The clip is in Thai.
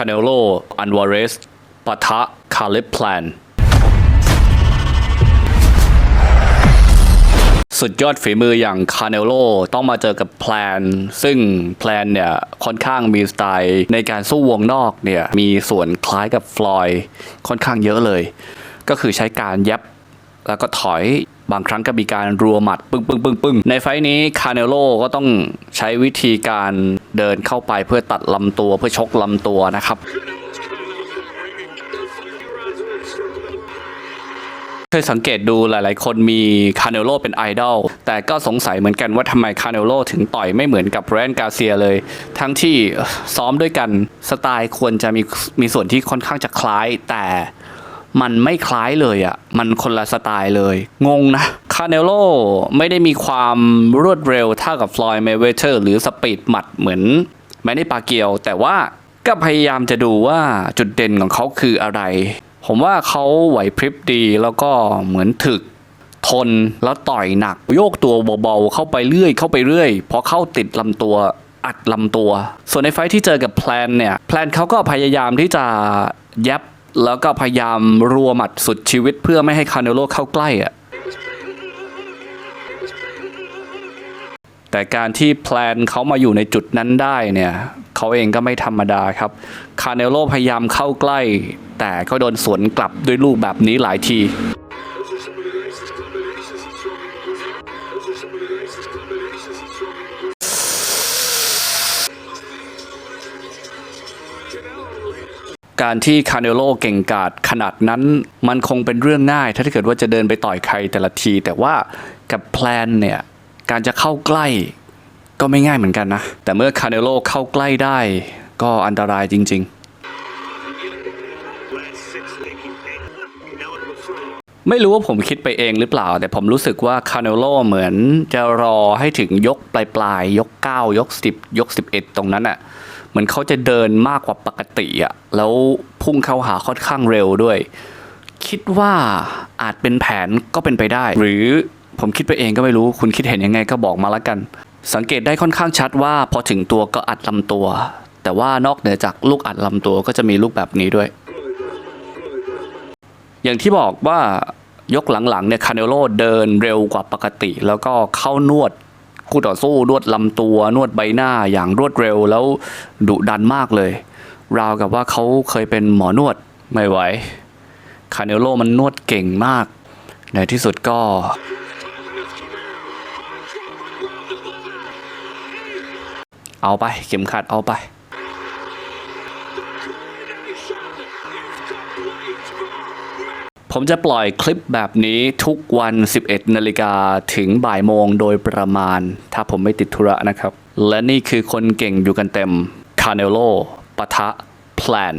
คาเนโล อันวาเรสปะทะ คาลิปแพลน สุดยอดฝีมืออย่างคาเนโลต้องมาเจอกับแพลน ซึ่งแพลนเนี่ย ค่อนข้างมีสไตล์ในการสู้วงนอกเนี่ย มีส่วนคล้ายกับฟลอยด์ค่อนข้างเยอะเลย ก็คือใช้การยับแล้วก็ถอยบางครั้งก็มีการรัวหมัดปึ้งปึ้งปึ้งปึ้งในไฟท์นี้คาเนโลก็ต้องใช้วิธีการ เดินเข้าไปเพื่อตัดลำตัวเพื่อชกลำตัวนะครับเคยสังเกตดูหลาย ๆ คนมีคาเนโลเป็นไอดอลแต่ก็สงสัยเหมือนกันว่าทำไมคาเนโลถึงต่อยไม่เหมือนกับแรนกาเซียเลย ทั้งที่ซ้อมด้วยกันสไตล์ควรจะมีมีส่วนที่ค่อนข้างจะคล้าย แต่มันไม่คล้ายเลยอะ่ะ มันคนละสไตล์เลย งงนะ คาเนโลไม่ได้มีความรวดเร็วเท่ากับฟลอยด์เมเวเทอร์หรือสปีดหมัดเหมือนแมนนี่ปาเกียว แต่ว่าก็พยายามจะดูว่าจุดเด่นของเขาคืออะไร ผมว่าเขาไหวพริบดีแล้วก็เหมือนถึกทนแล้วต่อยหนัก โยกตัวเบาๆเข้าไปเรื่อยเข้าไปเรื่อยพอเข้าติดลำตัวอัดลำตัว ส่วนในไฟที่เจอกับแพลนเนี่ยแพลนเขาก็พยายามที่จะยับแล้วก็พยายามรัวหมัดสุดชีวิตเพื่อไม่ให้คาเนโลเข้าใกล้อะ แต่การที่แพลนเขามาอยู่ในจุดนั้นได้เนี่ยเขาเองก็ไม่ธรรมดาครับ คาเนโลพยายามเข้าใกล้ แต่ก็โดนสวนกลับด้วยลูกแบบนี้หลายที การที่คาร์เนโลเก่งกาจขนาดนั้นมันคงเป็นเรื่องง่าย ถ้าเกิดว่าจะเดินไปต่อยใครแต่ละที แต่ว่ากับแพลนเนี่ย การจะเข้าใกล้ก็ไม่ง่ายเหมือนกันนะ แต่เมื่อคาร์เนโลเข้าใกล้ได้ก็อันตรายจริง ๆ ไม่รู้ว่าผมคิดไปเองหรือเปล่า แต่ผมรู้สึกว่าคาร์เนโลเหมือนจะรอให้ถึงยกปลายปลายยก 9 ยก 10 ยก 11 ตรงนั้นอะ่ะเหมือนเขาจะเดินมากกว่าปกติอะ่ะแล้วพุ่งเข้าหาค่อนข้างเร็วด้วย คิดว่าอาจเป็นแผนก็เป็นไปได้ หรือ ผมคิดไปเองก็ไม่รู้ คุณคิดเห็นยังไงก็บอกมาละกัน สังเกตได้ค่อนข้างชัดว่าพอถึงตัวก็อัดลำตัว แต่ว่านอกเหนือจากลูกอัดลำตัวก็จะมีลูกแบบนี้ด้วย อย่างที่บอกว่ายกหลังๆเนี่ยคาเนโลเดินเร็วกว่าปกติ แล้วก็เข้านวดคู่ต่อสู้นวดลำตัวนวดใบหน้าอย่างรวดเร็วแล้วดุดันมากเลย ราวกับว่าเขาเคยเป็นหมอนวดไม่ไหวคาเนโลมันนวดเก่งมาก ในที่สุดก็ เอาไป เข็มขัดเอาไป ผมจะปล่อยคลิปแบบนี้ทุกวัน 11 นาฬิกาถึงบ่ายโมงโดยประมาณ ถ้าผมไม่ติดธุระนะครับ และนี่คือคนเก่งอยู่กันเต็ม คาเนโลปะทะแพลน